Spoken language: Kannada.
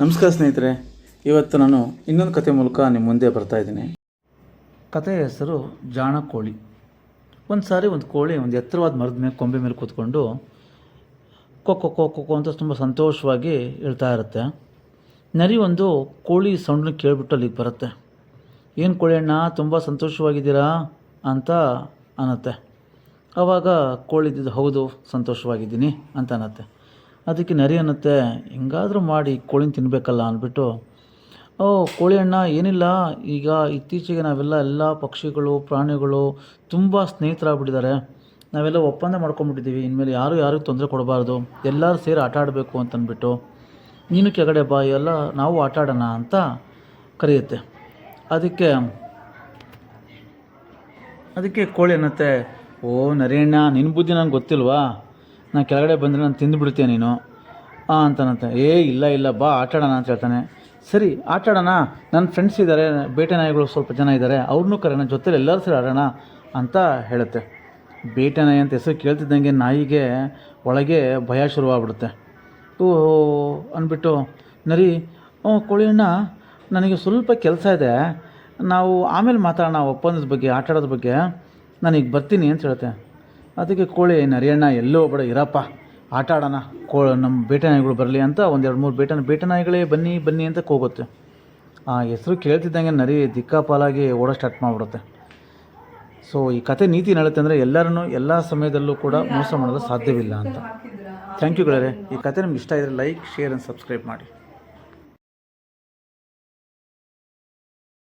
ನಮಸ್ಕಾರ ಸ್ನೇಹಿತರೆ, ಇವತ್ತು ನಾನು ಇನ್ನೊಂದು ಕತೆ ಮೂಲಕ ನಿಮ್ಮ ಮುಂದೆ ಬರ್ತಾ ಇದ್ದೀನಿ. ಕಥೆಯ ಹೆಸರು ಜಾಣ ಕೋಳಿ ಒಂದು ಸಾರಿ ಒಂದು ಕೋಳಿ ಒಂದು ಎತ್ತರವಾದ ಮರದ ಮೇಲೆ, ಕೊಂಬೆ ಮೇಲೆ ಕೂತ್ಕೊಂಡು ಕೊಕ್ಕೊ ಕೊಕ್ಕೊ ಅಂತ ತುಂಬ ಸಂತೋಷವಾಗಿ ಹೇಳ್ತಾ ಇರುತ್ತೆ. ನರಿ ಒಂದು ಕೋಳಿ ಸೌಂಡನ್ನ ಕೇಳಿಬಿಟ್ಟು ಅಲ್ಲಿಗೆ ಬರುತ್ತೆ. ಏನು ಕೋಳಿ ಅಣ್ಣ, ತುಂಬ ಸಂತೋಷವಾಗಿದ್ದೀರಾ? ಅಂತ ಅನ್ನತ್ತೆ. ಆವಾಗ ಕೋಳಿದ್ದು ಹೌದು, ಸಂತೋಷವಾಗಿದ್ದೀನಿ ಅಂತ ಅನ್ನತ್ತೆ. ಅದಕ್ಕೆ ನರಿ ಅನ್ನತ್ತೆ, ಹೆಂಗಾದರೂ ಮಾಡಿ ಕೋಳಿನ ತಿನ್ನಬೇಕಲ್ಲ ಅಂದ್ಬಿಟ್ಟು, ಓ ಕೋಳಿ ಅಣ್ಣ ಏನಿಲ್ಲ, ಈಗ ಇತ್ತೀಚೆಗೆ ನಾವೆಲ್ಲ ಎಲ್ಲ ಪಕ್ಷಿಗಳು, ಪ್ರಾಣಿಗಳು ತುಂಬ ಸ್ನೇಹಿತರಾಗ್ಬಿಟ್ಟಿದ್ದಾರೆ. ನಾವೆಲ್ಲ ಒಪ್ಪಂದ ಮಾಡ್ಕೊಂಡ್ಬಿಟ್ಟಿದ್ದೀವಿ. ಇನ್ಮೇಲೆ ಯಾರು ಯಾರಿಗೂ ತೊಂದರೆ ಕೊಡಬಾರ್ದು. ಎಲ್ಲರೂ ಸೇರಿ ಆಟ ಆಡಬೇಕು ಅಂತಂದ್ಬಿಟ್ಟು ನೀನು ಕೆಳಗಡೆ ಬಾ, ಎಲ್ಲ ನಾವು ಆಟ ಆಡೋಣ ಅಂತ ಕರೆಯುತ್ತೆ. ಅದಕ್ಕೆ ಅದಕ್ಕೆ ಕೋಳಿ ಅನ್ನತ್ತೆ, ಓ, ನರಿಯಣ್ಣ ನಿನ್ನ ಬುದ್ಧಿ ನಂಗೆ ಗೊತ್ತಿಲ್ವಾ? ನಾನು ಕೆಳಗಡೆ ಬಂದರೆ ನಾನು ತಿಂದುಬಿಡ್ತೀಯ ನೀನು? ಅಂತನಂತೆ. ಏ, ಇಲ್ಲ ಇಲ್ಲ, ಬಾ, ಆಟಾಡೋಣ ಅಂತ ಹೇಳ್ತಾನೆ. ಸರಿ, ಆಟಾಡೋಣ. ನನ್ನ ಫ್ರೆಂಡ್ಸ್ ಇದ್ದಾರೆ ಬೇಟೆ ನಾಯಿಗಳು ಸ್ವಲ್ಪ ಜನ ಇದ್ದಾರೆ ಅವ್ರನ್ನೂ ಕರೋಣ ಜೊತೆಲಿ ಎಲ್ಲರೂ ಸರಿ ಆಡೋಣ ಅಂತ ಹೇಳುತ್ತೆ. ಬೇಟೆ ನಾಯಿ ಅಂತ ಹೆಸರು ಕೇಳ್ತಿದ್ದಂಗೆ ನಾಯಿಗೆ ಒಳಗೆ ಭಯ ಶುರುವಾಗ್ಬಿಡುತ್ತೆ. ಓ ಅಂದ್ಬಿಟ್ಟು ನರಿ, ಓ ಕೋಳಿ ಅಣ್ಣ ನನಗೆ ಸ್ವಲ್ಪ ಕೆಲಸ ಇದೆ. ನಾವು ಆಮೇಲೆ ಮಾತಾಡೋಣ ಒಪ್ಪಂದದ ಬಗ್ಗೆ ಆಟಾಡೋದ್ರ ಬಗ್ಗೆ. ನಾನೀಗ ಬರ್ತೀನಿ ಅಂತ ಹೇಳುತ್ತೆ. ಅದಕ್ಕೆ ಕೋಳಿ, ನರಿಯಣ್ಣ, ಎಲ್ಲೋ ಬೇಡ ಇರಪ್ಪ ಆಟ ಆಡೋಣ ಕೋ ನಮ್ಮ ಬೇಟೆ ನಾಯಿಗಳು ಬರಲಿ ಅಂತ ಒಂದೆರಡು ಮೂರು ಬೇಟೆ ಬೇಟೆ ನಾಯಿಗಳೇ ಬನ್ನಿ ಬನ್ನಿ ಅಂತ ಕೂಗುತ್ತೆ. ಆ ಹೆಸರು ಕೇಳ್ತಿದ್ದಂಗೆ ನರಿ ದಿಕ್ಕಾಪಾಲಾಗಿ ಓಡೋ ಸ್ಟಾರ್ಟ್ ಮಾಡಿಬಿಡುತ್ತೆ. ಸೊ ಈ ಕತೆ ನೀತಿ ಹೇಳುತ್ತೆ ಅಂದರೆ ಎಲ್ಲರನ್ನೂ ಎಲ್ಲ ಸಮಯದಲ್ಲೂ ಕೂಡ ಮೋಸ ಮಾಡಲು ಸಾಧ್ಯವಿಲ್ಲ ಅಂತ. ಥ್ಯಾಂಕ್ ಯು ಗೆಳೆಯರೆ ಈ ಕತೆ ನಿಮ್ಗೆ ಇಷ್ಟ ಇದ್ದರೆ ಲೈಕ್ ಶೇರ್ ಆ್ಯಂಡ್ ಸಬ್ಸ್ಕ್ರೈಬ್ ಮಾಡಿ.